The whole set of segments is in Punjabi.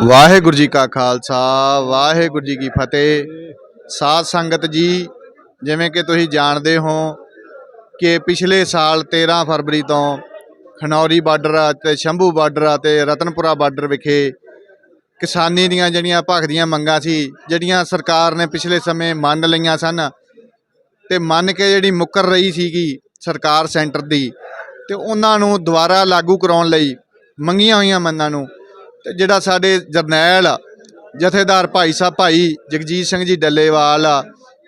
ਵਾਹਿਗੁਰੂ ਜੀ ਕਾ ਖਾਲਸਾ, ਵਾਹਿਗੁਰੂ ਜੀ ਕੀ ਫਤਿਹ। ਸਾਧ ਸੰਗਤ ਜੀ, ਜਿਵੇਂ ਕਿ ਤੁਸੀਂ ਜਾਣਦੇ ਹੋ ਕਿ ਪਿਛਲੇ ਸਾਲ 13 ਫਰਵਰੀ ਤੋਂ ਖਨੌਰੀ ਬਾਰਡਰ ਅਤੇ ਸ਼ੰਭੂ ਬਾਰਡਰ ਅਤੇ ਰਤਨਪੁਰਾ ਬਾਰਡਰ ਵਿਖੇ ਕਿਸਾਨੀ ਦੀਆਂ ਜਿਹੜੀਆਂ ਭਖਦੀਆਂ ਮੰਗਾਂ ਸੀ, ਜਿਹੜੀਆਂ ਸਰਕਾਰ ਨੇ ਪਿਛਲੇ ਸਮੇਂ ਮੰਨ ਲਈਆਂ ਸਨ ਤੇ ਮੰਨ ਕੇ ਜਿਹੜੀ ਮੁੱਕਰ ਰਹੀ ਸੀਗੀ ਸਰਕਾਰ ਸੈਂਟਰ ਦੀ, ਤੇ ਉਹਨਾਂ ਨੂੰ ਦੁਬਾਰਾ ਲਾਗੂ ਕਰਾਉਣ ਲਈ ਮੰਗੀਆਂ ਹੋਈਆਂ ਮੰਨਾਂ ਨੂੰ ਤੇ ਜਿਹੜਾ ਸਾਡੇ ਜਰਨੈਲ ਜਥੇਦਾਰ ਭਾਈ ਸਾਹਿਬ, ਭਾਈ ਜਗਜੀਤ ਸਿੰਘ ਜੀ ਡੱਲੇਵਾਲ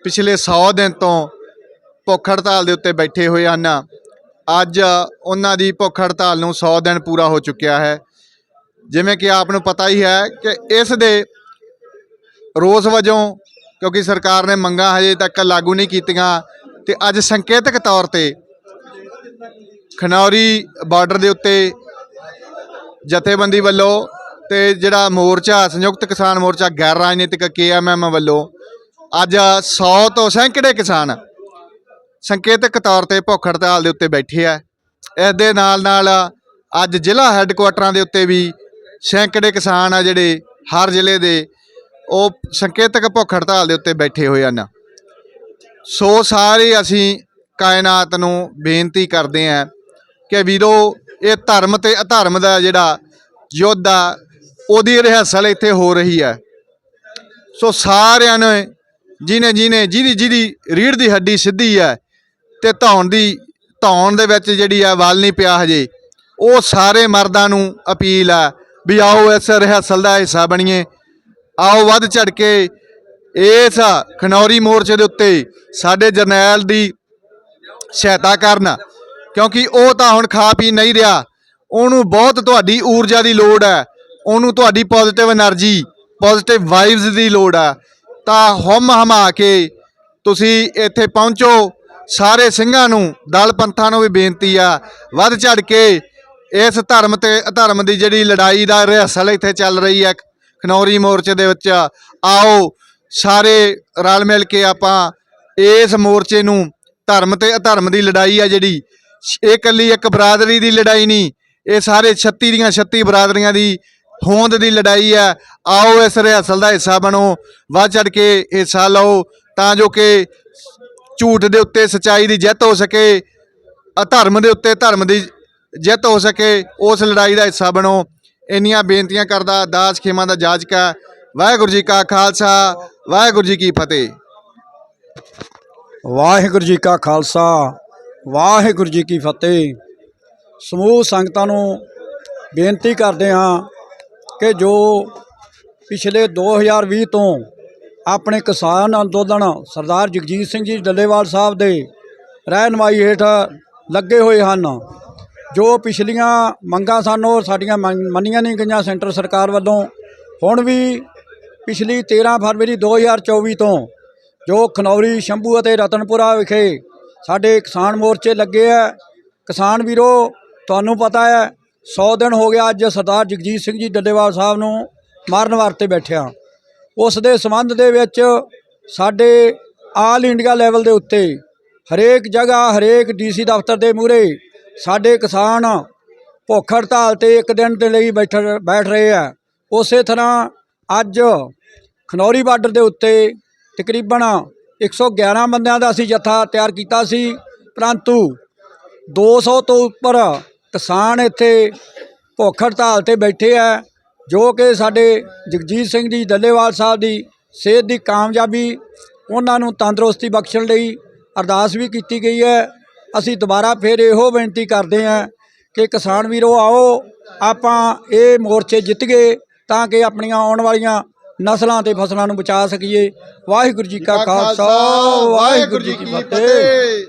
ਪਿਛਲੇ 100 ਦਿਨ ਤੋਂ ਭੁੱਖ ਹੜਤਾਲ ਦੇ ਉੱਤੇ ਬੈਠੇ ਹੋਏ ਹਨ। ਅੱਜ ਉਹਨਾਂ ਦੀ ਭੁੱਖ ਹੜਤਾਲ ਨੂੰ 100 ਦਿਨ ਪੂਰਾ ਹੋ ਚੁੱਕਿਆ ਹੈ। ਜਿਵੇਂ ਕਿ ਆਪ ਨੂੰ ਪਤਾ ਹੀ ਹੈ ਕਿ ਇਸ ਦੇ ਰੋਸ ਵਜੋਂ ਕਿਉਂਕਿ ਸਰਕਾਰ ਨੇ ਮੰਗਾਂ ਹਜੇ ਤੱਕ ਲਾਗੂ ਨਹੀਂ ਕੀਤੀਆਂ ਤੇ ਅੱਜ ਸੰਕੇਤਕ ਤੌਰ ਤੇ ਖਨੌਰੀ ਬਾਰਡਰ ਦੇ ਉੱਤੇ ਜਥੇਬੰਦੀ ਵੱਲੋਂ ਤੇ ਜਿਹੜਾ ਮੋਰਚਾ, ਸੰਯੁਕਤ ਕਿਸਾਨ ਮੋਰਚਾ, ਗੈਰ ਰਾਜਨੀਤਿਕ ਕੇਐਮਐਮ ਵੱਲੋਂ ਅੱਜ 100 ਤੋਂ ਸੈਂਕੜੇ ਕਿਸਾਨ ਸੰਕੇਤਕ ਤੌਰ ਤੇ ਭੁੱਖ ਹੜਤਾਲ ਦੇ ਉੱਤੇ ਬੈਠੇ ਆ। ਇਸ ਦੇ ਨਾਲ ਨਾਲ ਅੱਜ ਜ਼ਿਲ੍ਹਾ ਹੈੱਡਕੁਆਟਰਾਂ ਦੇ ਉੱਤੇ ਵੀ ਸੈਂਕੜੇ ਕਿਸਾਨ ਆ ਜਿਹੜੇ ਹਰ ਜ਼ਿਲ੍ਹੇ ਦੇ ਉਹ ਸੰਕੇਤਕ ਭੁੱਖ ਹੜਤਾਲ ਦੇ ਉੱਤੇ ਬੈਠੇ ਹੋਏ ਹਨ। ਸੋ ਸਾਰੇ ਅਸੀਂ ਕਾਇਨਾਤ ਨੂੰ ਬੇਨਤੀ ਕਰਦੇ ਆਂ ਕਿ ਵੀਰੋ, ਇਹ ਧਰਮ ਤੇ ਅਧਰਮ ਦਾ ਜਿਹੜਾ ਯੁੱਧ ਆ ਉਹਦੀ ਰਿਹਰਸਲ ਇੱਥੇ ਹੋ ਰਹੀ ਹੈ। ਸੋ ਸਾਰਿਆਂ ਨੇ ਜਿਹਨੇ ਜਿਹਨੇ ਜਿਹਦੀ ਜਿਹਦੀ ਰੀੜ ਦੀ ਹੱਡੀ ਸਿੱਧੀ ਹੈ ਤੇ ਧੌਣ ਦੀ, ਧੌਣ ਦੇ ਵਿੱਚ ਜਿਹੜੀ ਹੈ ਵੱਲ ਨਹੀਂ ਪਿਆ ਹਜੇ, ਉਹ ਸਾਰੇ ਮਰਦਾਂ ਨੂੰ ਅਪੀਲ ਆ ਵੀ ਆਓ ਇਸ ਰਿਹਰਸਲ ਦਾ ਹਿੱਸਾ ਬਣੀਏ। ਆਓ ਵੱਧ ਚੜ ਕੇ ਇਸ ਖਨੌਰੀ ਮੋਰਚੇ ਦੇ ਉੱਤੇ ਸਾਡੇ ਜਰਨੈਲ ਦੀ ਸਹਾਇਤਾ ਕਰਨ, ਕਿਉਂਕਿ ਉਹ ਤਾਂ ਹੁਣ ਖਾ ਪੀ ਨਹੀਂ ਰਿਹਾ, ਉਹਨੂੰ ਬਹੁਤ ਤੁਹਾਡੀ ਊਰਜਾ ਦੀ ਲੋੜ ਹੈ। ਉਹਨੂੰ ਤੁਹਾਡੀ ਪੋਜ਼ਿਟਿਵ એનર્ਜੀ ਪੋਜ਼ਿਟਿਵ ਵਾਈਬਸ ਦੀ ਲੋੜ ਆ। ਤਾਂ ਹਮ ਹਮਾ ਕੇ ਤੁਸੀਂ ਇੱਥੇ ਪਹੁੰਚੋ। ਸਾਰੇ ਸਿੰਘਾਂ ਨੂੰ, ਦਲ ਪੰਥਾਂ ਨੂੰ ਵੀ ਬੇਨਤੀ ਆ। ਵੱਧ ਚੜ ਕੇ ਇਸ ਧਰਮ ਤੇ ਅਧਰਮ ਦੀ ਜਿਹੜੀ ਲੜਾਈ ਦਾ ਰਿਹਸਲ ਇੱਥੇ ਚੱਲ ਰਹੀ ਹੈ ਖਨੌਰੀ ਮੋਰਚੇ ਦੇ ਵਿੱਚ। ਆਓ, ਸਾਰੇ ਰਲ ਮਿਲ ਕੇ ਆਪਾਂ ਇਸ ਮੋਰਚੇ ਨੂੰ ਧਰਮ ਤੇ ਅਧਰਮ ਦੀ ਲੜਾਈ ਆ ਜਿਹੜੀ। ਇਹ ਇਕੱਲੀ ਇੱਕ ਬਰਾਦਰੀ ਦੀ ਲੜਾਈ ਨਹੀਂ, ਇਹ ਸਾਰੇ 36 ਦੀਆਂ 36 ਬਰਾਦਰੀਆਂ ਦੀ ਹੋਂਦ ਦੀ ਲੜਾਈ ਹੈ। ਆਓ ਇਸ ਰਿਹਰਸਲ ਦਾ ਹਿੱਸਾ ਬਣੋ। ਵੱਧ ਚੜ ਕੇ ਹਿੱਸਾ ਲਓ ਤਾਂ ਜੋ ਕਿ ਝੂਠ ਦੇ ਉੱਤੇ ਸਚਾਈ ਦੀ ਜਿੱਤ ਹੋ ਸਕੇ, ਅਧਰਮ ਦੇ ਉੱਤੇ ਧਰਮ ਦੀ ਜਿੱਤ ਹੋ ਸਕੇ, ਉਸ ਲੜਾਈ ਦਾ ਹਿੱਸਾ ਬਣੋ। ਇੰਨੀਆਂ ਬੇਨਤੀਆਂ ਕਰਦਾ, ਦਾਸ ਖੇਮਾ ਦਾ ਜਾਜਕਾ ਵਾਹਿਗੁਰੂ ਜੀ ਕਾ ਖਾਲਸਾ, ਵਾਹਿਗੁਰੂ ਜੀ ਕੀ ਫਤਿਹ। ਵਾਹਿਗੁਰੂ ਜੀ ਕਾ ਖਾਲਸਾ, ਵਾਹਿਗੁਰੂ ਜੀ ਕੀ ਫਤਿਹ। ਸਮੂਹ ਸੰਗਤਾਂ ਨੂੰ ਬੇਨਤੀ ਕਰਦੇ ਹਾਂ ਕਿ ਜੋ ਪਿਛਲੇ 2020 ਤੋਂ ਆਪਣੇ ਕਿਸਾਨ ਅੰਦੋਲਨ ਸਰਦਾਰ ਜਗਜੀਤ ਸਿੰਘ ਜੀ ਡੱਲੇਵਾਲ ਸਾਹਿਬ ਦੇ ਰਹਿਨਮਾਈ ਹੇਠ ਲੱਗੇ ਹੋਏ ਹਨ, ਜੋ ਪਿਛਲੀਆਂ ਮੰਗਾਂ ਸਨ ਉਹ ਸਾਡੀਆਂ ਮੰਨ- ਮੰਨੀਆਂ ਨਹੀਂ ਗਈਆਂ ਸੈਂਟਰ ਸਰਕਾਰ ਵੱਲੋਂ। ਹੁਣ ਵੀ ਪਿਛਲੀ 13 ਫਰਵਰੀ 2024 ਤੋਂ ਜੋ ਖਨੌਰੀ, ਸ਼ੰਭੂ ਅਤੇ ਰਤਨਪੁਰਾ ਵਿਖੇ ਸਾਡੇ ਕਿਸਾਨ ਮੋਰਚੇ ਲੱਗੇ ਆ। ਕਿਸਾਨ ਵੀਰੋ, ਤੁਹਾਨੂੰ ਪਤਾ ਹੈ 100 ਦਿਨ ਹੋ ਗਿਆ ਅੱਜ ਸਰਦਾਰ ਜਗਜੀਤ ਸਿੰਘ ਜੀ ਡੱਲੇਵਾਲ ਸਾਹਿਬ ਨੂੰ ਮਾਰਨ ਵਾਸਤੇ ਬੈਠਿਆ ਉਸ ਦੇ ਸੰਬੰਧ ਦੇ ਵਿੱਚ ਸਾਡੇ ਆਲ ਇੰਡੀਆ ਲੈਵਲ ਦੇ ਉੱਤੇ ਹਰੇਕ ਜਗ੍ਹਾ, ਹਰੇਕ ਡੀਸੀ ਦਫ਼ਤਰ ਦੇ ਮੂਹਰੇ ਸਾਡੇ ਕਿਸਾਨ ਭੁੱਖ ਹੜਤਾਲ ਤੇ ਇੱਕ ਦਿਨ ਦੇ ਲਈ ਬੈਠ ਬੈਠ ਰਹੇ ਆ। ਉਸੇ ਤਰ੍ਹਾਂ ਅੱਜ ਖਨੌਰੀ ਬਾਰਡਰ ਦੇ ਉੱਤੇ ਤਕਰੀਬਨ 111 ਬੰਦਿਆਂ ਦਾ ਅਸੀਂ ਜੱਥਾ ਤਿਆਰ ਕੀਤਾ ਸੀ, ਪਰੰਤੂ 200 ਤੋਂ ਉੱਪਰ ਕਿਸਾਨ ਇੱਥੇ ਭੁੱਖ ਹੜਤਾਲ ਤੇ ਬੈਠੇ ਆ ਜੋ ਕਿ ਸਾਡੇ ਜਗਜੀਤ ਸਿੰਘ ਜੀ ਡੱਲੇਵਾਲ ਸਾਹਿਬ ਦੀ ਸਿਹਤ ਦੀ ਕਾਮਯਾਬੀ ਉਹਨਾਂ ਨੂੰ ਤੰਦਰੁਸਤੀ ਬਖਸ਼ਣ ਲਈ ਅਰਦਾਸ ਵੀ ਕੀਤੀ ਗਈ ਹੈ। ਅਸੀਂ ਦੁਬਾਰਾ ਫਿਰ ਇਹੋ ਬੇਨਤੀ ਕਰਦੇ ਹਾਂ ਕਿ ਕਿਸਾਨ ਵੀਰੋ ਆਓ ਆਪਾਂ ਇਹ ਮੋਰਚੇ ਜਿੱਤ ਗਏ ਤਾਂ ਕਿ ਆਪਣੀਆਂ ਆਉਣ ਵਾਲੀਆਂ ਨਸਲਾਂ ਤੇ ਫਸਲਾਂ ਨੂੰ ਬਚਾ ਸਕੀਏ। ਵਾਹਿਗੁਰੂ ਜੀ ਕਾ ਖਾਲਸਾ ਵਾਹਿਗੁਰੂ ਜੀ ਕੀ ਫਤਿਹ।